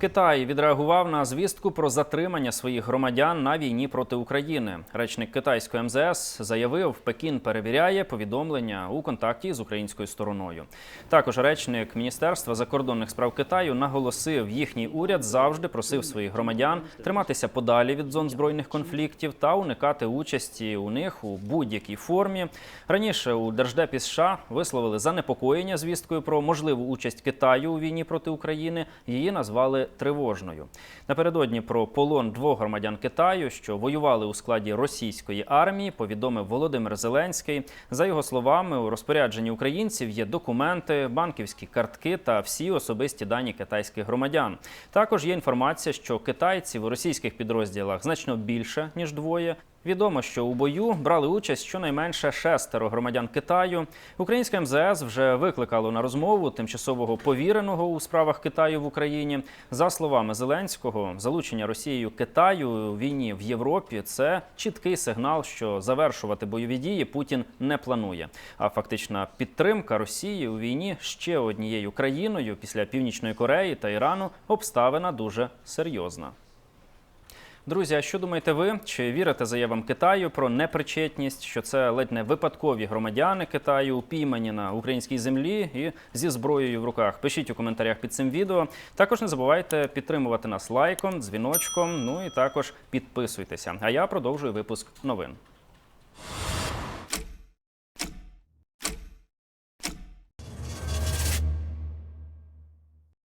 Китай відреагував на звістку про затримання своїх громадян на війні проти України. Речник китайської МЗС заявив, Пекін перевіряє повідомлення у контакті з українською стороною. Також речник Міністерства закордонних справ Китаю наголосив, їхній уряд завжди просив своїх громадян триматися подалі від зон збройних конфліктів та уникати участі у них у будь-якій формі. Раніше у Держдепі США висловили занепокоєння звісткою про можливу участь Китаю у війні проти України. Її назвали тривожною. Напередодні про полон двох громадян Китаю, що воювали у складі російської армії, повідомив Володимир Зеленський. За його словами, у розпорядженні українців є документи, банківські картки та всі особисті дані китайських громадян. Також є інформація, що китайців у російських підрозділах значно більше ніж двоє. Відомо, що у бою брали участь щонайменше шестеро громадян Китаю. Українське МЗС вже викликало на розмову тимчасового повіреного у справах Китаю в Україні. За словами Зеленського, залучення Росією Китаю у війні в Європі це чіткий сигнал, що завершувати бойові дії Путін не планує. А фактична підтримка Росії у війні ще однією країною після Північної Кореї та Ірану обставина дуже серйозна. Друзі, а що думаєте ви? Чи вірите заявам Китаю про непричетність, що це ледь не випадкові громадяни Китаю, упіймані на українській землі і зі зброєю в руках? Пишіть у коментарях під цим відео. Також не забувайте підтримувати нас лайком, дзвіночком. Ну і також підписуйтеся. А я продовжую випуск новин.